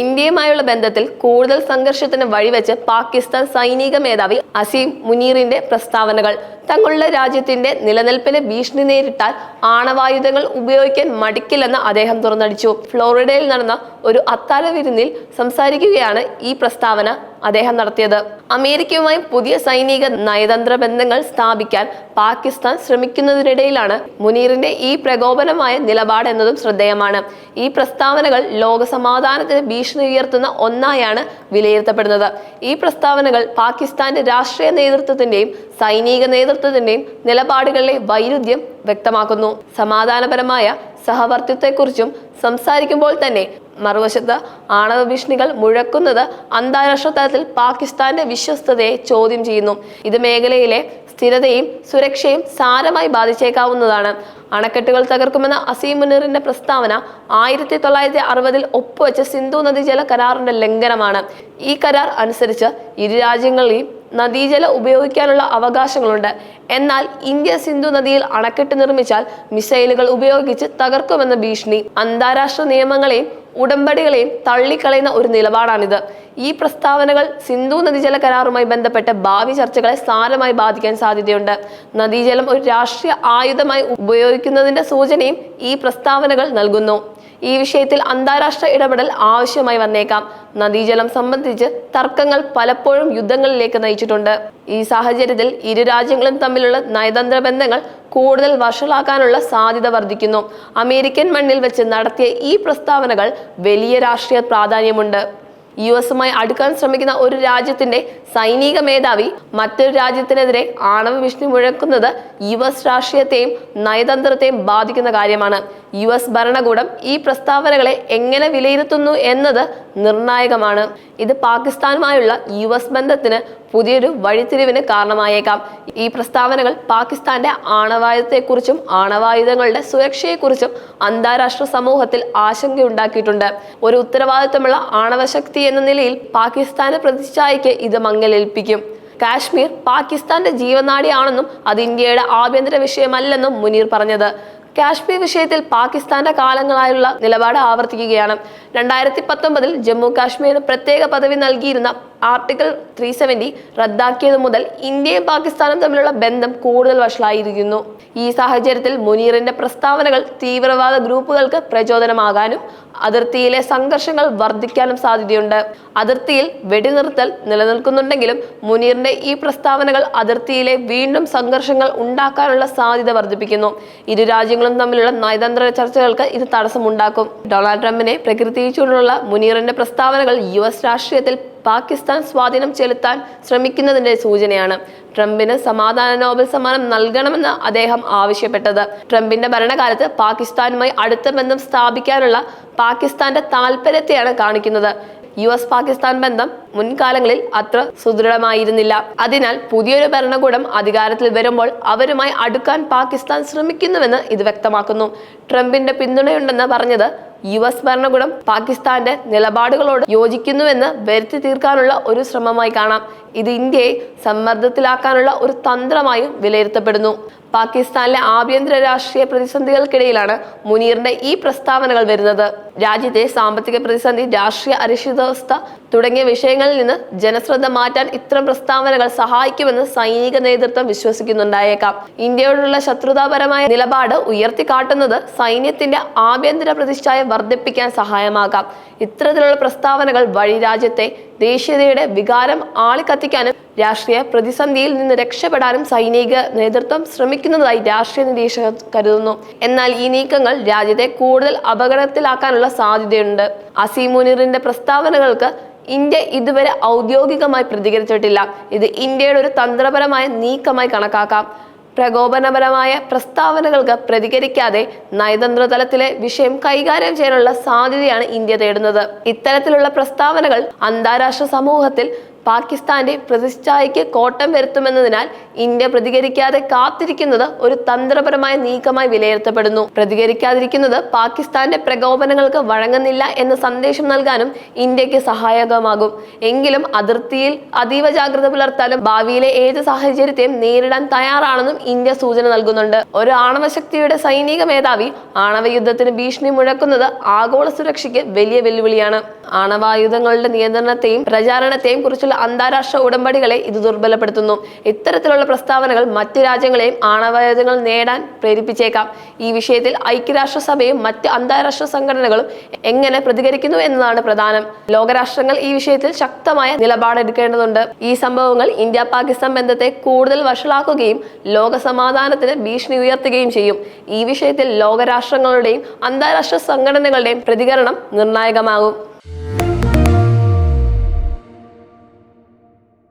ഇന്ത്യയുമായുള്ള ബന്ധത്തിൽ കൂടുതൽ സംഘർഷത്തിന് വഴിവെച്ച് പാകിസ്ഥാൻ സൈനിക മേധാവി അസീം മുനീറിന്റെ പ്രസ്താവനകൾ. തങ്ങളുടെ രാജ്യത്തിന്റെ നിലനിൽപ്പിന് ഭീഷണി നേരിട്ടാൽ ആണവായുധങ്ങൾ ഉപയോഗിക്കാൻ മടിക്കില്ലെന്ന് അദ്ദേഹം തുറന്നടിച്ചു. ഫ്ലോറിഡയിൽ നടന്ന ഒരു അത്താഴ വിരുന്നിൽ സംസാരിക്കുകയാണ് ഈ പ്രസ്താവന. അദ്ദേഹം നടത്തിയത്. അമേരിക്കയുമായി പുതിയ സൈനിക നയതന്ത്ര ബന്ധങ്ങൾ സ്ഥാപിക്കാൻ പാകിസ്ഥാൻ ശ്രമിക്കുന്നതിനിടയിലാണ് മുനീറിന്റെ ഈ പ്രകോപനമായ നിലപാട് എന്നതും ശ്രദ്ധേയമാണ്. ഈ പ്രസ്താവനകൾ ലോക സമാധാനത്തിന് ഭീഷണി ഉയർത്തുന്ന ഒന്നായാണ് വിലയിരുത്തപ്പെടുന്നത്. ഈ പ്രസ്താവനകൾ പാകിസ്ഥാന്റെ രാഷ്ട്രീയ നേതൃത്വത്തിന്റെയും സൈനിക നേതൃത്വത്തിന്റെയും നിലപാടുകളിലെ വൈരുദ്ധ്യം വ്യക്തമാക്കുന്നു. സമാധാനപരമായ സഹവർത്തിത്വത്തെക്കുറിച്ചും സംസാരിക്കുമ്പോൾ തന്നെ മറുവശത്ത് ആണവ ഭീഷണികൾ മുഴക്കുന്നത് അന്താരാഷ്ട്ര തലത്തിൽ പാകിസ്ഥാന്റെ വിശ്വസ്തതയെ ചോദ്യം ചെയ്യുന്നു. ഇത് മേഖലയിലെ സ്ഥിരതയും സുരക്ഷയും സാരമായി ബാധിച്ചേക്കാവുന്നതാണ്. അണക്കെട്ടുകൾ തകർക്കുമെന്ന അസീം മുനീറിന്റെ പ്രസ്താവന ആയിരത്തി തൊള്ളായിരത്തി അറുപതിൽ ഒപ്പുവെച്ച സിന്ധു നദീജല കരാറിന്റെ ലംഘനമാണ്. ഈ കരാർ അനുസരിച്ച് ഇരു രാജ്യങ്ങളെയും നദീജല ഉപയോഗിക്കാനുള്ള അവകാശങ്ങളുണ്ട്. എന്നാൽ ഇന്ത്യ സിന്ധു നദിയിൽ അണക്കെട്ട് നിർമ്മിച്ചാൽ മിസൈലുകൾ ഉപയോഗിച്ച് തകർക്കുമെന്ന ഭീഷണി അന്താരാഷ്ട്ര നിയമങ്ങളെയും ഉടമ്പടികളെയും തള്ളിക്കളയുന്ന ഒരു നിലപാടാണിത്. ഈ പ്രസ്താവനകൾ സിന്ധു നദീജല കരാറുമായി ബന്ധപ്പെട്ട ഭാവി ചർച്ചകളെ സാരമായി ബാധിക്കാൻ സാധ്യതയുണ്ട്. നദീജലം ഒരു രാഷ്ട്രീയ ആയുധമായി ഉപയോഗിക്കുന്നതിന്റെ സൂചനയും ഈ പ്രസ്താവനകൾ നൽകുന്നു. ഈ വിഷയത്തിൽ അന്താരാഷ്ട്ര ഇടപെടൽ ആവശ്യമായി വന്നേക്കാം. നദീജലം സംബന്ധിച്ച് തർക്കങ്ങൾ പലപ്പോഴും യുദ്ധങ്ങളിലേക്ക് നയിച്ചിട്ടുണ്ട്. ഈ സാഹചര്യത്തിൽ ഇരു രാജ്യങ്ങളും തമ്മിലുള്ള നയതന്ത്ര ബന്ധങ്ങൾ കൂടുതൽ വഷളാക്കാനുള്ള സാധ്യത വർദ്ധിക്കുന്നു. അമേരിക്കൻ മണ്ണിൽ വെച്ച് നടത്തിയ ഈ പ്രസ്താവനകൾ വലിയ രാഷ്ട്രീയ പ്രാധാന്യമുണ്ട്. യു എസുമായി അടുക്കാൻ ശ്രമിക്കുന്ന ഒരു രാജ്യത്തിന്റെ സൈനിക മേധാവി മറ്റൊരു രാജ്യത്തിനെതിരെ ആണവ ഭീഷണി മുഴക്കുന്നത് യു എസ് രാഷ്ട്രീയത്തെയും നയതന്ത്രത്തെയും ബാധിക്കുന്ന കാര്യമാണ്. യു എസ് ഭരണകൂടം ഈ പ്രസ്താവനകളെ എങ്ങനെ വിലയിരുത്തുന്നു എന്നത് നിർണായകമാണ്. ഇത് പാകിസ്ഥാനുമായുള്ള യു എസ് ബന്ധത്തിന് പുതിയൊരു വഴിത്തിരിവിന് കാരണമായേക്കാം. ഈ പ്രസ്താവനകൾ പാകിസ്ഥാന്റെ ആണവായുധത്തെക്കുറിച്ചും ആണവായുധങ്ങളുടെ സുരക്ഷയെക്കുറിച്ചും അന്താരാഷ്ട്ര സമൂഹത്തിൽ ആശങ്കയുണ്ടാക്കിയിട്ടുണ്ട്. ഒരു ഉത്തരവാദിത്തമുള്ള ആണവശക്തി എന്ന നിലയിൽ പാകിസ്ഥാന് പ്രതിച്ഛായയ്ക്ക് ഇത് മങ്ങലേൽപ്പിക്കും. കാശ്മീർ പാകിസ്ഥാന്റെ ജീവനാടിയാണെന്നും അത് ഇന്ത്യയുടെ ആഭ്യന്തര വിഷയമല്ലെന്നും മുനീർ പറഞ്ഞത്. കാശ്മീർ വിഷയത്തിൽ പാകിസ്ഥാന്റെ കാലങ്ങളായുള്ള നിലപാട് ആവർത്തിക്കുകയാണ്. രണ്ടായിരത്തി പത്തൊമ്പതിൽ ജമ്മു കാശ്മീരിന് പ്രത്യേക പദവി നൽകിയിരുന്ന ആർട്ടിക്കിൾ ത്രീ സെവന്റി റദ്ദാക്കിയത് മുതൽ ഇന്ത്യയും പാകിസ്ഥാനും തമ്മിലുള്ള ബന്ധം കൂടുതൽ വഷളായിരിക്കുന്നു. ഈ സാഹചര്യത്തിൽ മുനീറിന്റെ പ്രസ്താവനകൾ തീവ്രവാദ ഗ്രൂപ്പുകൾക്ക് പ്രചോദനമാകാനും അതിർത്തിയിലെ സംഘർഷങ്ങൾ വർദ്ധിക്കാനും സാധ്യതയുണ്ട്. അതിർത്തിയിൽ വെടിനിർത്തൽ നിലനിൽക്കുന്നുണ്ടെങ്കിലും മുനീറിന്റെ ഈ പ്രസ്താവനകൾ അതിർത്തിയിലെ വീണ്ടും സംഘർഷങ്ങൾ ഉണ്ടാക്കാനുള്ള സാധ്യത വർദ്ധിപ്പിക്കുന്നു. ഇരു രാജ്യങ്ങളും തമ്മിലുള്ള നയതന്ത്ര ചർച്ചകൾക്ക് ഇത് തടസ്സമുണ്ടാക്കും. ഡൊണാൾഡ് ട്രംപിനെ പ്രകീർത്തിച്ചുകൊണ്ടുള്ള മുനീറിന്റെ പ്രസ്താവനകൾ യു എസ് രാഷ്ട്രീയത്തിൽ പാകിസ്ഥാൻ സ്വാധീനം ചെലുത്താൻ ശ്രമിക്കുന്നതിന്റെ സൂചനയാണ്. ട്രംപിന് സമാധാന നോബൽ സമ്മാനം നൽകണമെന്ന് അദ്ദേഹം ആവശ്യപ്പെട്ടത്. ട്രംപിന്റെ ഭരണകാലത്ത് പാകിസ്ഥാനുമായി അടുത്ത ബന്ധം സ്ഥാപിക്കാനുള്ള പാകിസ്ഥാന്റെ താല്പര്യത്തെയാണ് കാണിക്കുന്നത്. യു എസ് പാകിസ്ഥാൻ ബന്ധം മുൻകാലങ്ങളിൽ അത്ര സുദൃഢമായിരുന്നില്ല. അതിനാൽ പുതിയൊരു ഭരണകൂടം അധികാരത്തിൽ വരുമ്പോൾ അവരുമായി അടുക്കാൻ പാകിസ്ഥാൻ ശ്രമിക്കുന്നുവെന്ന് ഇത് വ്യക്തമാക്കുന്നു. ട്രംപിന്റെ പിന്തുണയുണ്ടെന്ന് പറഞ്ഞത് യു എസ് ഭരണകൂടം പാകിസ്ഥാന്റെ നിലപാടുകളോട് യോജിക്കുന്നുവെന്ന് വരുത്തി തീർക്കാനുള്ള ഒരു ശ്രമമായി കാണാം. ഇത് ഇന്ത്യയെ സമ്മർദ്ദത്തിലാക്കാനുള്ള ഒരു തന്ത്രമായും വിലയിരുത്തപ്പെടുന്നു. പാകിസ്ഥാനിലെ ആഭ്യന്തര രാഷ്ട്രീയ പ്രതിസന്ധികൾക്കിടയിലാണ് മുനീറിന്റെ ഈ പ്രസ്താവനകൾ വരുന്നത്. രാജ്യത്തെ സാമ്പത്തിക പ്രതിസന്ധി രാഷ്ട്രീയ അനിശ്ചിതാവസ്ഥ തുടങ്ങിയ വിഷയങ്ങളിൽ നിന്ന് ജനശ്രദ്ധ മാറ്റാൻ ഇത്തരം പ്രസ്താവനകൾ സഹായിക്കുമെന്ന് സൈനിക നേതൃത്വം വിശ്വസിക്കുന്നുണ്ടായേക്കാം. ഇന്ത്യയോടുള്ള ശത്രുതാപരമായ നിലപാട് ഉയർത്തിക്കാട്ടുന്നത് സൈന്യത്തിന്റെ ആഭ്യന്തര പ്രതിഷ്ഠയെ വർദ്ധിപ്പിക്കാൻ സഹായമാകാം. ഇത്തരത്തിലുള്ള പ്രസ്താവനകൾ വഴി രാജ്യത്തെ ദേശീയതയുടെ വികാരം ആളിക്കത്തിക്കാനും രാഷ്ട്രീയ പ്രതിസന്ധിയിൽ നിന്ന് രക്ഷപ്പെടാനും സൈനിക നേതൃത്വം ശ്രമിക്കുന്നതായി രാഷ്ട്രീയ നിരീക്ഷകർ കരുതുന്നു. എന്നാൽ ഈ നീക്കങ്ങൾ രാജ്യത്തെ കൂടുതൽ അപകടത്തിലാക്കാനുള്ള സാധ്യതയുണ്ട്. അസീമുനിറിന്റെ പ്രസ്താവനകൾക്ക് ഇന്ത്യ ഇതുവരെ ഔദ്യോഗികമായി പ്രതികരിച്ചിട്ടില്ല. ഇത് ഇന്ത്യയുടെ ഒരു തന്ത്രപരമായ നീക്കമായി കണക്കാക്കാം. പ്രകോപനപരമായ പ്രസ്താവനകൾക്ക് പ്രതികരിക്കാതെ നയതന്ത്ര തലത്തിലെ വിഷയം കൈകാര്യം ചെയ്യാനുള്ള സാധ്യതയാണ് ഇന്ത്യ തേടുന്നത്. ഇത്തരത്തിലുള്ള പ്രസ്താവനകൾ അന്താരാഷ്ട്ര സമൂഹത്തിൽ പാകിസ്ഥാന്റെ പ്രതിഷ്ഠായ്ക്ക് കോട്ടം വരുത്തുമെന്നതിനാൽ ഇന്ത്യ പ്രതികരിക്കാതെ കാത്തിരിക്കുന്നത് ഒരു തന്ത്രപരമായ നീക്കമായി വിലയിരുത്തപ്പെടുന്നു. പ്രതികരിക്കാതിരിക്കുന്നത് പാകിസ്ഥാന്റെ പ്രകോപനങ്ങൾക്ക് വഴങ്ങുന്നില്ല എന്ന സന്ദേശം നൽകാനും ഇന്ത്യയ്ക്ക് സഹായകമാകും. എങ്കിലും അതിർത്തിയിൽ അതീവ ജാഗ്രത പുലർത്താനും ഭാവിയിലെ ഏത് സാഹചര്യത്തെയും നേരിടാൻ തയ്യാറാണെന്നും ഇന്ത്യ സൂചന നൽകുന്നുണ്ട്. ഒരു ആണവശക്തിയുടെ സൈനിക മേധാവി ആണവ യുദ്ധത്തിന് ഭീഷണി മുഴക്കുന്നത് ആഗോള സുരക്ഷയ്ക്ക് വലിയ വെല്ലുവിളിയാണ്. ആണവായുധങ്ങളുടെ നിയന്ത്രണത്തെയും പ്രചാരണത്തെയും കുറിച്ചുള്ള അന്താരാഷ്ട്ര ഉടമ്പടികളെ ഇത് ദുർബലപ്പെടുത്തുന്നു. ഇത്തരത്തിലുള്ള പ്രസ്താവനകൾ മറ്റ് രാജ്യങ്ങളെയും ആണവായുധങ്ങൾ നേടാൻ പ്രേരിപ്പിച്ചേക്കാം. ഈ വിഷയത്തിൽ ഐക്യരാഷ്ട്ര സഭയും മറ്റ് അന്താരാഷ്ട്ര സംഘടനകളും എങ്ങനെ പ്രതികരിക്കുന്നു എന്നതാണ് പ്രധാനം. ലോകരാഷ്ട്രങ്ങൾ ഈ വിഷയത്തിൽ ശക്തമായ നിലപാടെടുക്കേണ്ടതുണ്ട്. ഈ സംഭവങ്ങൾ ഇന്ത്യ പാകിസ്ഥാൻ ബന്ധത്തെ കൂടുതൽ വഷളാക്കുകയും ലോക സമാധാനത്തിന് ഭീഷണി ഉയർത്തുകയും ചെയ്യും. ഈ വിഷയത്തിൽ ലോകരാഷ്ട്രങ്ങളുടെയും അന്താരാഷ്ട്ര സംഘടനകളുടെയും പ്രതികരണം നിർണായകമാകും.